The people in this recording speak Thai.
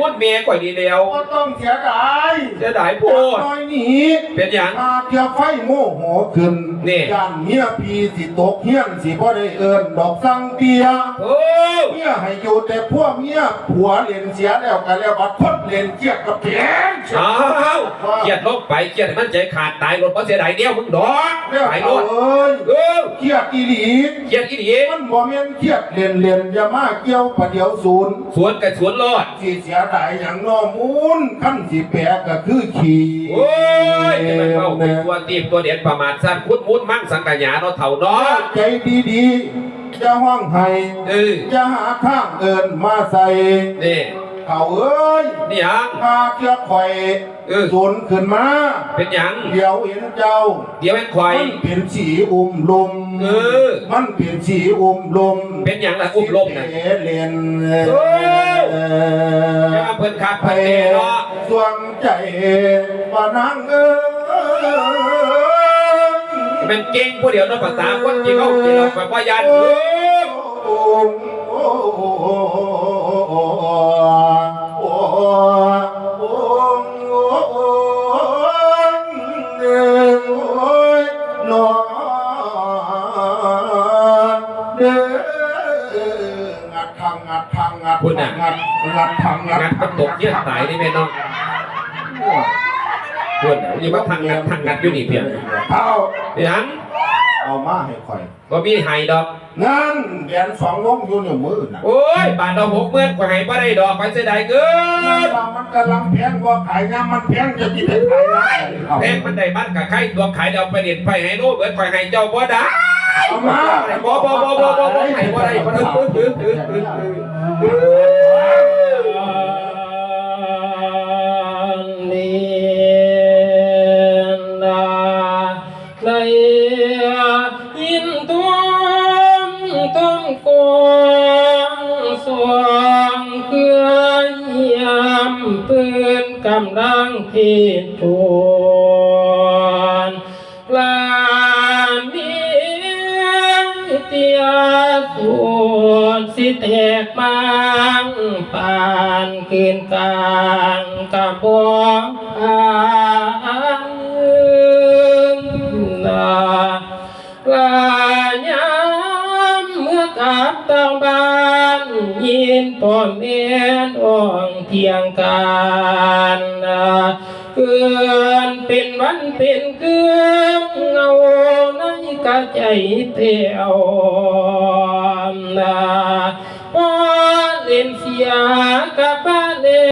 พูดเมียกว่าดีเดียวก็ต้องเสียดายเสียดายพูดน้อยหนีเป็นหยังอาเทียไฟโมโหขึ้นนี่ย่านเมียพีสิตกเฮียนสิบ่ได้เอิ้นดอกสังเตียโอ้เมียให้อยู่แต่พวกเมียผัวเรียนเสียแล้วกันแล้วบัดทดเรียนเกียดกับเพียน อ้าวเครียดลบไปเครียดให้มันใจขาดตายรถเพราะเสียดายเดียวมึงดอกแล้วไปรเอาถเอ้ยเออเครียดอีหลีเครียดอีดีมันบ่แม่นเครียดเรียนเรียนอย่ามาเกี่ยวประเดี๋ยวศูนย์สวนกับสวนรอดสิเสียดายอย่างน้อมูลขั้นสิแปลก็คือขี่โอ้ยจะมันเข้าเป็นตัวตีบตัวเด็ดประมาทสั้นคุดมุดมั่งสังกัญญาเนาะเถ่าเนาะใจดีๆจะห้องให้เออจะหาข้างเอินมาใส่นี่ เขาเอ้ยนี่หยังพาเกี่ยวข่อยเออศูนย์ขึ้นมา เป็นหยัง เดี๋ยวเห็นเจ้า เดี๋ยวแม่งควาย มันเป็นสีอุ้มลมเออมันเป็นสีอุ้มลมเป็นหยังล่ะอุ้มลมน่ะสิเรียนโอ้เอจะอมาเพิ่นคักไปเพิ่นแน่เนาะสวงใจว่านางเอ้ยมันเก่งผู้เดียวเนาะภาษาคนที่เขาที่เราแบบว่ายันเออ งัดทางงัดทางงัดงัดงัดทางงัดงัดมันตกเยี่ยตายนี่แม่น้องเพื่อนน่ะอย่ามาทางงัดทางงัดอยู่นี่เพียงเอาเป็นหยังเอามาให้ข่อย บ่มีไห้ดอก นั่นแกนสองวงอยู่ในมือน่ะโอ้ยบาทดอกหกเมื่อนกว่าไห้บ่ได้ดอกไปเสียดายเกินมันกำลังแพงว่าขายน้ำมันแพงจะกินได้ขายน้ำแพงมันได้บ้านกับใครตัวขายเดาไปเด็ดไปให้โน้เบิดไปให้เจ้าบ่ได้ เอามาบ่บ่บ่บ่บ่บ่ให้บ่ได้บ่ได้เออเออเออเออนินดาในยินตัวต้องกวงสวงเพื่อเยี่ยมปืนกำลังพิจวนลา ส่วนสิแตกมังปานคืนกลางกระบองอานาลายามเมื่อกลับตางบ้านยินพ่อแม่น้องเทียงกันเกินเป็นวันเป็นเกืองเงาในกะใจเตียว